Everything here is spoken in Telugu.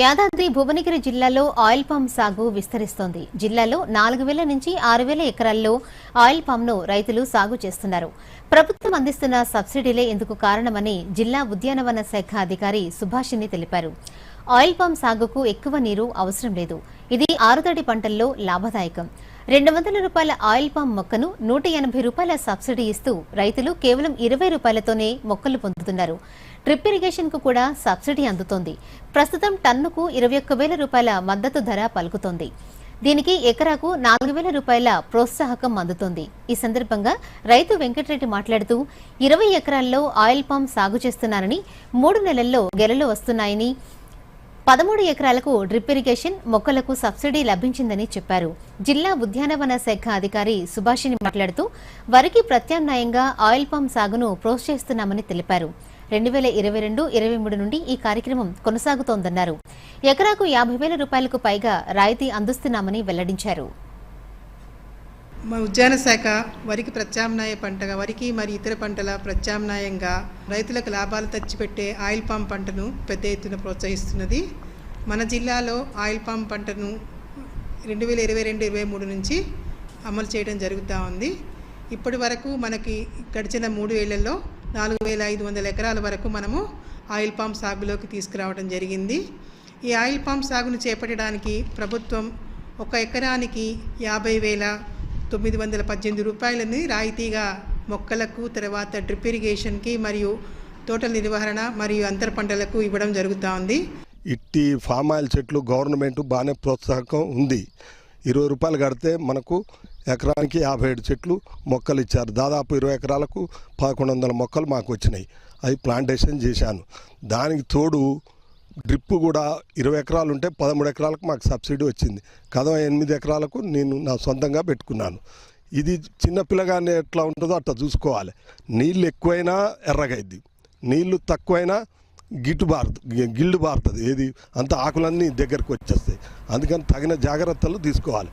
యాదాద్రి భువనగిరి జిల్లాలో ఆయిల్ పామ్ సాగు విస్తరిస్తోంది. జిల్లాలో నాలుగు వేల నుంచి ఆరు వేల ఎకరాల్లో ఆయిల్ పామ్ను రైతులు సాగు చేస్తున్నారు. ప్రభుత్వం అందిస్తున్న సబ్సిడీలే ఇందుకు కారణమని జిల్లా ఉద్యానవన శాఖ అధికారి సుభాషిణి తెలిపారు. ఆయిల్ పామ్ సాగుకు ఎక్కువ నీరు అవసరం లేదు. ఇది ఆరుతడి పంటల్లో లాభదాయకం. రెండు వందల రూపాయల ఆయిల్ పామ్ మొక్కను నూట ఎనభై రూపాయల సబ్సిడీ ఇస్తూ రైతులు కేవలం ఇరవై రూపాయలతోనే మొక్కలు పొందుతున్నారు. డ్రిప్ ఇరిగేషన్కు కూడా సబ్సిడీ అందుతోంది. ప్రస్తుతం టన్నుకు ఇరవై ఒక్క వేల రూపాయల మద్దతు ధర పలుకుతోంది. దీనికి ఎకరాకు నాలుగు వేల రూపాయల ప్రోత్సాహకం అందుతోంది. ఈ సందర్భంగా రైతు వెంకటరెడ్డి మాట్లాడుతూ ఇరవై ఎకరాల్లో ఆయిల్ పామ్ సాగు చేస్తున్నారని మూడు నెలల్లో గెలలు వస్తున్నాయని పదమూడు ఎకరాలకు డ్రిప్ ఇరిగేషన్ మొక్కలకు సబ్సిడీ లభించిందని చెప్పారు. జిల్లా ఉద్యానవన శాఖ అధికారి సుభాషిని మాట్లాడుతూ వరికి ప్రత్యామ్నాయంగా ఆయిల్ పామ్ సాగును ప్రోత్సహిస్తున్నామని తెలిపారు. రెండు వేల ఇరవై రెండు ఇరవై మూడు నుండి ఈ కార్యక్రమం కొనసాగుతోందన్నారు. ఎకరాకు యాభై వేల రూపాయలకు పైగా రాయితీ అందిస్తున్నామని వెల్లడించారు. మా ఉద్యాన శాఖ వరికి ప్రత్యామ్నాయ పంటగా వరికి మరియు ఇతర పంటల ప్రత్యామ్నాయంగా రైతులకు లాభాలు తెచ్చిపెట్టే ఆయిల్ పామ్ పంటను పెద్ద ఎత్తున ప్రోత్సహిస్తున్నది. మన జిల్లాలో ఆయిల్ పామ్ పంటను రెండు వేల ఇరవై రెండు ఇరవై మూడు నుంచి అమలు చేయడం జరుగుతూ ఉంది. ఇప్పటి వరకు మనకి గడిచిన మూడు ఏళ్ళలో నాలుగు వేల ఐదు వందల ఎకరాల వరకు మనము ఆయిల్ పామ్ సాగులోకి తీసుకురావడం జరిగింది. ఈ ఆయిల్ పామ్ సాగును చేపట్టడానికి ప్రభుత్వం ఒక ఎకరానికి యాభై వేల తొమ్మిది వందల పద్దెనిమిది రూపాయలని రాయితీగా మొక్కలకు తర్వాత డ్రిప్ ఇరిగేషన్కి మరియు తోటల నిర్వహణ మరియు అంతర పంటలకు ఇవ్వడం జరుగుతూ ఉంది. ఇట్టి ఫామ్ ఆయిల్ చెట్లు గవర్నమెంట్ బాగానే ప్రోత్సాహకం ఉంది. ఇరవై రూపాయలు కడితే మనకు ఎకరానికి యాభై ఏడు చెట్లు మొక్కలు ఇచ్చారు. దాదాపు ఇరవై ఎకరాలకు పదకొండు వందల మొక్కలు మాకు వచ్చినాయి. అవి ప్లాంటేషన్ చేశాను. దానికి తోడు డ్రిప్ కూడా ఇరవై ఎకరాలు ఉంటే పదమూడు ఎకరాలకు మాకు సబ్సిడీ వచ్చింది. కదవ ఎనిమిది ఎకరాలకు నేను నా సొంతంగా పెట్టుకున్నాను. ఇది చిన్న పిల్లగానే ఎట్లా ఉంటుందో అట్లా చూసుకోవాలి. నీళ్ళు ఎక్కువైనా ఎర్రగైద్ది. నీళ్ళు తక్కువైనా గిట్టు బారుతుంది గిల్లు బారుతుంది. ఏది? అంత ఆకులన్నీ దగ్గరకు వచ్చేస్తాయి. అందుకని తగిన జాగ్రత్తలు తీసుకోవాలి.